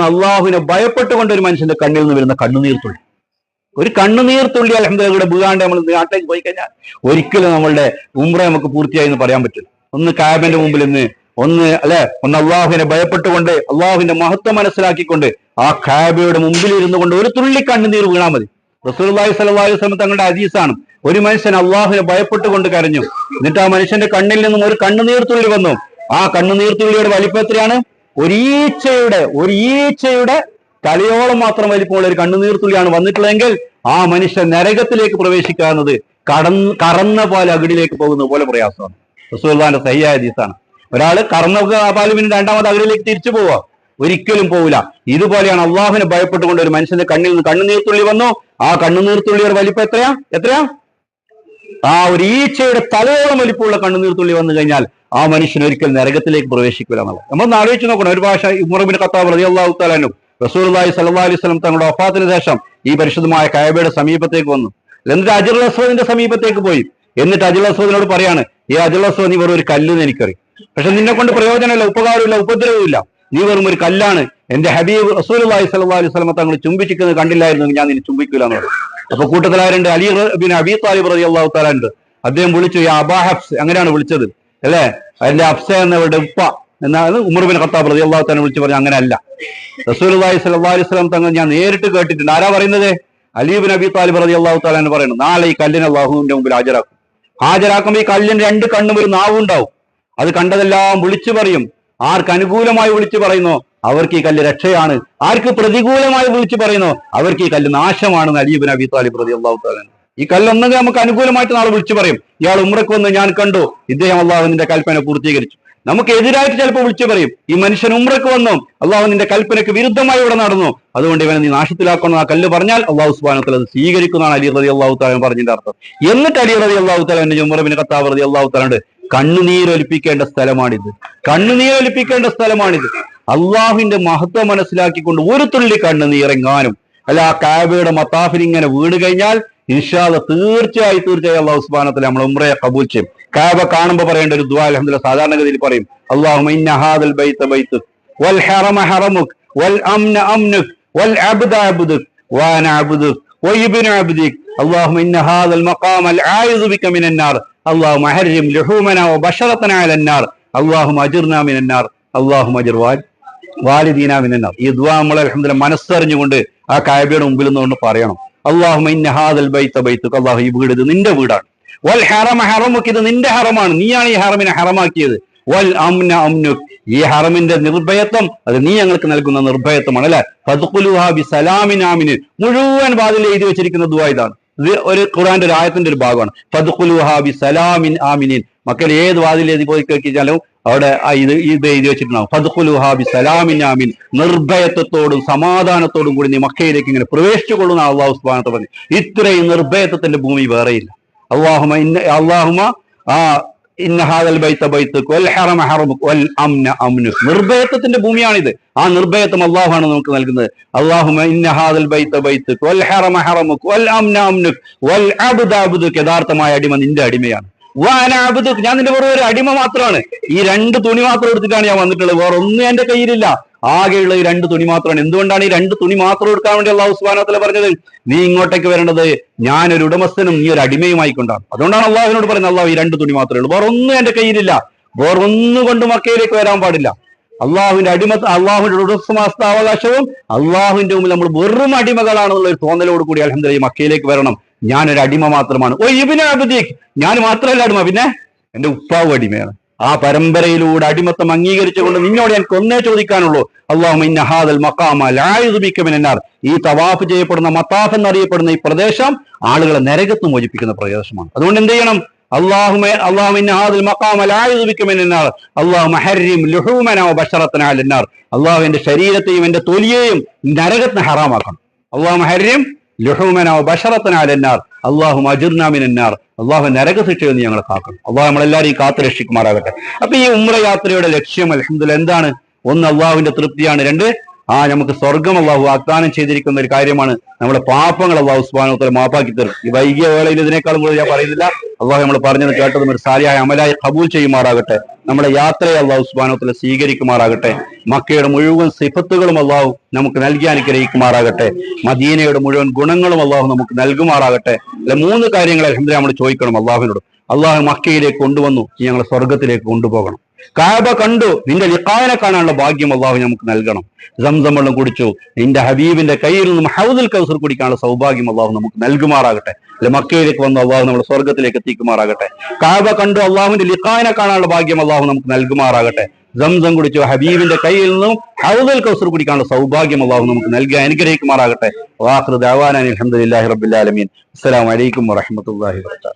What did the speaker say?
അള്ളാഹുവിനെ ഭയപ്പെട്ടുകൊണ്ട് ഒരു മനുഷ്യന്റെ കണ്ണിൽ നിന്ന് വരുന്ന കണ്ണുനീർത്തുള്ളി ഒരു കണ്ണുനീർത്തുള്ളി അലഹമ്മദ് വീഴാണ്ട് നമ്മൾ നാട്ടിലേക്ക് പോയി കഴിഞ്ഞാൽ ഒരിക്കലും നമ്മളുടെ ഉമ്ര നമുക്ക് പൂർത്തിയായി എന്ന് പറയാൻ പറ്റില്ല. ഒന്ന് കാബന്റെ മുമ്പിൽ നിന്ന് ഒന്ന് അല്ലെ? ഒന്ന് അള്ളാഹുവിനെ ഭയപ്പെട്ടുകൊണ്ട് അള്ളാഹുവിന്റെ മഹത്വം മനസ്സിലാക്കിക്കൊണ്ട് ആ കാബയുടെ മുമ്പിൽ ഇരുന്നു കൊണ്ട് ഒരു തുള്ളി കണ്ണുനീർ വീണാൽ മതി. റസൂർലാഹി സലഹ്ലി വസ്ലം തങ്ങളുടെ അജീസാണ് ഒരു മനുഷ്യൻ അള്ളാഹുവിനെ ഭയപ്പെട്ടുകൊണ്ട് കരഞ്ഞു. എന്നിട്ട് ആ മനുഷ്യന്റെ കണ്ണിൽ നിന്നും ഒരു കണ്ണുനീർത്തുള്ളി വന്നു. ആ കണ്ണുനീർത്തുള്ളിയുടെ വലിപ്പം എത്രയാണ്? ഒരു ഈച്ചയുടെ ഒരു ഈച്ചയുടെ തലയോളം മാത്രം വലിപ്പമുള്ള ഒരു കണ്ണുനീർത്തുള്ളിയാണ് വന്നിട്ടുള്ളതെങ്കിൽ ആ മനുഷ്യൻ നരകത്തിലേക്ക് പ്രവേശിക്കാവുന്നത് കടന്ന് കറന്ന പാൽ അകിടിലേക്ക് പോകുന്നത് പോലെ പ്രയാസമാണ്. റസൂൽദാന്റെ സഹിയായ ദീസാണ് ഒരാൾ കറന്ന പാൽ പിന്നെ രണ്ടാമത് അകിടിലേക്ക് തിരിച്ചു പോവുക. ഒരിക്കലും പോവില്ല. ഇതുപോലെയാണ് അള്ളാഹുവിനെ ഭയപ്പെട്ടുകൊണ്ട് ഒരു മനുഷ്യന്റെ കണ്ണിൽ നിന്ന് കണ്ണുനീർത്തുള്ളി വന്നു. ആ കണ്ണുനീർത്തുള്ളിയുടെ വലിപ്പം എത്രയാ? എത്രയാ? ആ ഒരു ഈച്ചയുടെ തലയോളം വലിപ്പമുള്ള കണ്ണുനീർത്തുള്ളി വന്നു കഴിഞ്ഞാൽ ആ മനുഷ്യൻ ഒരിക്കൽ നരകത്തിലേക്ക് പ്രവേശിക്കില്ല എന്നുള്ളത്. നമ്മൾ ആലോചിച്ച് നോക്കണം. ഒരു ഭാഷ ഉമർബിൻ ഖത്താബ് റതി അള്ളാഹു താലാനും റസൂർലായി സല്ലാ അലൈഹി സ്വലം തങ്ങളുടെ ഒഫാത്തിന് ശേഷം ഈ പരിശുദ്ധമായ കായബയുടെ സമീപത്തേക്ക് വന്നു. എന്നിട്ട് അജുൽ അസ്വദിന്റെ സമീപത്തേക്ക് പോയി. എന്നിട്ട് അജുൽ അസ്വദിനോട് പറയാണ് ഈ അജുൽ അസ്വദ് നീ വെറും ഒരു കല്ലെന്ന് എനിക്കറി പക്ഷെ നിന്നെ കൊണ്ട് പ്രയോജനമില്ല ഉപകാരമില്ല ഉപദ്രവമില്ല. നീ വെറും ഒരു കല്ലാണ്. എന്റെ ഹബീബ് സല്ലാ അലൈഹി സ്വലം തങ്ങൾ ചുംബിച്ചിരിക്കുന്നത് കണ്ടില്ലായിരുന്നു ഞാൻ നിന്നെ ചുംബിക്കില്ല എന്ന് അപ്പൊ കൂട്ടത്തിലാരുണ്ട്? അലി പിന്നെ അബി താലിബ് റതി അള്ളാഹു താലുണ്ട് അദ്ദേഹം വിളിച്ചു "യാ അബാ ഹബ്സ് അങ്ങനെയാണ് വിളിച്ചത്. അല്ലേ? അതിന്റെ അബ്സ എന്നവരുടെ ഉപ്പ എന്നാണ് ഉമർ ബിൻ ഖത്താബ് റതി അള്ളാഹു താല വിളിച്ചു പറഞ്ഞു അങ്ങനെയല്ല. റസൂലി സല്ലാ അലൈഹി സ്വലം തങ്ങൾ ഞാൻ നേരിട്ട് കേട്ടിട്ടുണ്ട്. ആരാ പറയുന്നത്? അലീബിൻ അബി താലിബ് റതി അള്ളാഹു താലാന്ന് പറയുന്നു. നാളെ ഈ കല്ലിനെ അള്ളാഹുവിന്റെ മുമ്പിൽ ഹാജരാക്കും. ഹാജരാക്കുമ്പോൾ ഈ കല്ലിന് രണ്ട് കണ്ണും ഒരു നാവും ഉണ്ടാവും. അത് കണ്ടതെല്ലാം വിളിച്ചു പറയും. ആർക്ക് അനുകൂലമായി വിളിച്ചു പറയുന്നു? അവർക്ക് ഈ കല്ല് രക്ഷയാണ്. ആർക്ക് പ്രതികൂലമായി വിളിച്ചു പറയുന്നു? അവർക്ക് ഈ കല്ല് നാശമാണെന്ന് അലീബിൻ അബി താലിബ് പ്രതി അള്ളാഹു താലാൻ ഈ കല്ലൊന്നെങ്കിൽ നമുക്ക് അനുകൂലമായിട്ട് നാളെ വിളിച്ചു പറയും. ഇയാൾ ഉമ്രക്ക് വന്ന് ഞാൻ കണ്ടു. ഇദ്ദേഹം അള്ളാഹുവിന്റെ കൽപ്പന പൂർത്തീകരിച്ചു. നമുക്ക് എതിരായിട്ട് ചിലപ്പോൾ വിളിച്ചു പറയും. ഈ മനുഷ്യൻ ഉമ്രക്ക് വന്നു. അള്ളാഹു നിന്റെ കൽപ്പനയ്ക്ക് വിരുദ്ധമായി ഇവിടെ നടന്നു. അതുകൊണ്ട് ഇവനെ നീ നാശത്തിലാക്കണം ആ കല്ല് പറഞ്ഞാൽ അള്ളാഹു സുബാനത്തിൽ അത് സ്വീകരിക്കുന്നതാണ് അലി റതി അള്ളാഹു താലൻ പറഞ്ഞതിന്റെ അർത്ഥം. എന്നിട്ട് അലി റതി അള്ളാഹു താലന്റെ ഉമ്രബിൻ കത്താവ് റതി അള്ളാഹു താലുണ്ട് കണ്ണുനീരൊലിപ്പിക്കേണ്ട സ്ഥലമാണിത്. കണ്ണുനീരൊലിപ്പിക്കേണ്ട സ്ഥലമാണിത്. അള്ളാഹുവിന്റെ മഹത്വം മനസ്സിലാക്കിക്കൊണ്ട് ഒരു തുള്ളി കണ്ണുനീരെങ്ങാനും അല്ല ആ കാബയുടെ മത്താഫിൽ ഇങ്ങനെ വീണ് കഴിഞ്ഞാൽ ഇൻഷാല്ല തീർച്ചയായും തീർച്ചയായും അള്ളാഹു സുബാനത്തിൽ നമ്മൾ ഉമ്രയെ കബൂൽ ചെയ്യും കാബ കാണുമ്പോൾ പറയേണ്ട ഒരു ദുആ അലഹമ്മദ് സാധാരണഗതിയിൽ പറയും അള്ളാഹു ഹാദൽ ബൈത്ത് ബൈത്ത് വൽ ഹറമ ഹറമുക് വൽ അംന അംനുക് വൽ അബ്ദ അബ്ദുക് വാന അബ്ദുക് وابن عبدك اللهم ان هذا المقام العائذ بك من النار اللهم حرم لحومنا وبشرتنا على النار اللهم اجرنا من النار اللهم اجر വാൽ- വാലിദീന ഈ ദുആ നമ്മൾ അൽഹംദുലില്ലാ മനസ്സറിഞ്ഞുകൊണ്ട് ആ കായബയുടെ മുമ്പിൽ നിന്നുകൊണ്ട് പറയണം. അള്ളാഹു ഈ വീട് ഇത് നിന്റെ വീടാണ്. വൽ ഹറമ ഹറമുക്ക് ഇത് നിന്റെ ഹറമാണ്. നീയാണ് ഈ ഹറമിനെ ഹറമാക്കിയത്. വൽ അംന അംനുക്. ഈ ഹറമിന്റെ നിർഭയത്വം അത് നീ ഞങ്ങൾക്ക് നൽകുന്ന നിർഭയത്വമാണ് അല്ലെ? ഫദ്ഖുലുഹാ സലാമിനാമിന് മുഴുവൻ വാതിൽ എഴുതി വെച്ചിരിക്കുന്ന ദുവാ ഇതാണ്. ഇത് ഒരു ഖുറാന്റെ ഒരു ആയത്തിന്റെ ഒരു ഭാഗമാണ്. ഫതുഖുലുഹാബി സലാമിൻ ആമിനിൻ. മക്കൾ ഏത് വാതിൽ എഴുതി പോയി കേൾക്കിച്ചാലും അവിടെ ഇത് ഇത് എഴുതി വെച്ചിട്ടുണ്ടാവും. സലാമിൻ ആമിൻ നിർഭയത്വത്തോടും സമാധാനത്തോടും കൂടി നീ മക്കയിലേക്ക് ഇങ്ങനെ പ്രവേശിച്ചു കൊള്ളുന്ന അള്ളാഹു സുബാനത്ത് പറഞ്ഞു. ഇത്രയും നിർഭയത്വത്തിന്റെ ഭൂമി വേറെയില്ല. അള്ളാഹുമ ഇന്ന അള്ളാഹുമ ആ നിർഭയത്വത്തിന്റെ ഭൂമിയാണിത്. ആ നിർഭയത്വം അള്ളാഹുവാണ് നമുക്ക് നൽകുന്നത്. അള്ളാഹുമ യഥാർത്ഥമായ അടിമ നിന്റെ അടിമയാണ്. ഞാൻ നിന്റെ വെറും ഒരു അടിമ മാത്രമാണ്. ഈ രണ്ട് തുണി മാത്രം എടുത്തിട്ടാണ് ഞാൻ വന്നിട്ടുള്ളത്. വേറെ ഒന്നും എന്റെ കയ്യിലില്ല. ആകെയുള്ള ഈ രണ്ട് തുണി മാത്രമാണ്. എന്തുകൊണ്ടാണ് ഈ രണ്ട് തുണി മാത്രം എടുക്കാൻ വേണ്ടി അള്ളാഹു സുബാനത്തിലെ പറഞ്ഞത്? നീ ഇങ്ങോട്ടേക്ക് വരേണ്ടത് ഞാൻ ഒരു ഉടമസ്ഥനും നീ ഒരു അടിമയുമായി കൊണ്ടാണ്. അതുകൊണ്ടാണ് അള്ളാഹുവിനോട് പറയുന്നത് അള്ളാഹു ഈ രണ്ട് തുണി മാത്രമേ ഉള്ളൂ. വേറെ ഒന്നും എന്റെ കയ്യിലില്ല. വേറെ ഒന്നും കൊണ്ട് മക്കയിലേക്ക് വരാൻ പാടില്ല. അള്ളാഹുവിന്റെ അടിമ അള്ളാഹുവിന്റെ ഉടമസ്ഥാവകാശവും അള്ളാഹുവിന്റെ മുമ്പിൽ നമ്മൾ വെറും അടിമകളാണെന്നുള്ള ഒരു തോന്നലോട് കൂടി അലഹമ്മദ് മക്കയിലേക്ക് വരണം. ഞാനൊരു അടിമ മാത്രമാണ്. ഓ ഇബിനെ അബുദീഖ് ഞാൻ മാത്രമല്ല അടിമ. പിന്നെ? എന്റെ ഉപ്പാവ് അടിമയാണ്. ആ പരമ്പരയിലൂടെ അടിമത്തം അംഗീകരിച്ചുകൊണ്ട് നിന്നോട് ഞാൻ കൊന്നേ ചോദിക്കാനുള്ളൂ. അള്ളാഹുൽ മക്കാമാർ ഈ തവാഫ് ചെയ്യപ്പെടുന്ന മത്താഫ് എന്നറിയപ്പെടുന്ന ഈ പ്രദേശം ആളുകളെ നരകത്ത് മോചിപ്പിക്കുന്ന പ്രദേശമാണ്. അതുകൊണ്ട് എന്ത് ചെയ്യണം? അള്ളാഹുമെ അള്ളാഹു എന്റെ ശരീരത്തെയും എന്റെ തൊലിയെയും നരകത്തിന് ഹറാമാക്കണം. അള്ളാഹു മഹരിം അള്ളാഹു നരക ശിക്ഷയിൽ നിന്ന് ഞങ്ങളെ കാക്കണം. അള്ളാഹു നമ്മളെല്ലാവരെയും കാത്തു രക്ഷിക്കുമാറാകട്ടെ. അപ്പൊ ഈ ഉമ്ര യാത്രയുടെ ലക്ഷ്യം അലഹമുല്ല എന്താണ്? ഒന്ന് അള്ളാഹുവിന്റെ തൃപ്തിയാണ്. രണ്ട് ആ നമുക്ക് സ്വർഗം അള്ളാഹു വാഗ്ദാനം ചെയ്തിരിക്കുന്ന ഒരു കാര്യമാണ് നമ്മുടെ പാപങ്ങൾ അള്ളാഹു സുബാനോത്തല മാപ്പാക്കി തരും. ഈ വൈകിയ വേളയിൽ ഇതിനേക്കാളും കൂടുതൽ ഞാൻ പറയുന്നില്ല. അള്ളാഹു നമ്മൾ പറഞ്ഞത് കേട്ടതും ഒരു സാരിയായ അമലായി കബൂൽ ചെയ്യുമാറാകട്ടെ. നമ്മുടെ യാത്രയെ അള്ളാഹു സുബാനോത്തല സ്വീകരിക്കുമാറാകട്ടെ. മക്കയുടെ മുഴുവൻ സിഫത്തുകളും അള്ളാഹു നമുക്ക് നൽകി അനുഗ്രഹിക്കുമാറാകട്ടെ. മദീനയുടെ മുഴുവൻ ഗുണങ്ങളും അള്ളാഹു നമുക്ക് നൽകുമാറാകട്ടെ. അല്ലെ മൂന്ന് കാര്യങ്ങളെ അലഹമ്മദ് നമ്മൾ ചോദിക്കണം അള്ളാഹുവിനോട്. അള്ളാഹു മക്കയിലേക്ക് കൊണ്ടുവന്നു. ഇനി ഞങ്ങളെ സ്വർഗത്തിലേക്ക് കൊണ്ടുപോകണം. കാബ കണ്ടു. നിന്റെ ലിഖാനെ കാണാനുള്ള ഭാഗ്യം അള്ളാഹു നമുക്ക് നൽകണം. സംസം വെള്ളം കുടിച്ചു. നിന്റെ ഹബീബിന്റെ കയ്യിൽ നിന്നും ഹൗദുൽ കൗസർ കുടിക്കാനുള്ള സൗഭാഗ്യം അള്ളാഹു നമുക്ക് നൽകുമാറാകട്ടെ. അല്ലെ മക്കയിലേക്ക് വന്ന് അള്ളാഹു നമ്മളെ സ്വർഗത്തിലേക്ക് എത്തിക്കുമാറാകട്ടെ. കാബ കണ്ടു. അള്ളാഹുവിന്റെ ലിഖാനെ കാണാനുള്ള ഭാഗ്യം അള്ളാഹു നമുക്ക് നൽകുമാറാകട്ടെ. സംസം കുടിച്ചു. ഹബീബിന്റെ കയ്യിൽ നിന്നും ഹൗദൽ കൗസർ കുടിക്കാനുള്ള സൗഭാഗ്യം അള്ളാഹു നമുക്ക് നൽകി അനുഗ്രഹിക്കുമാറാകട്ടെ. വാഹൃദ് അവാനാൻ അലഹമുല്ലാഹി വറഹമത്തല്ലാഹി വാത്തു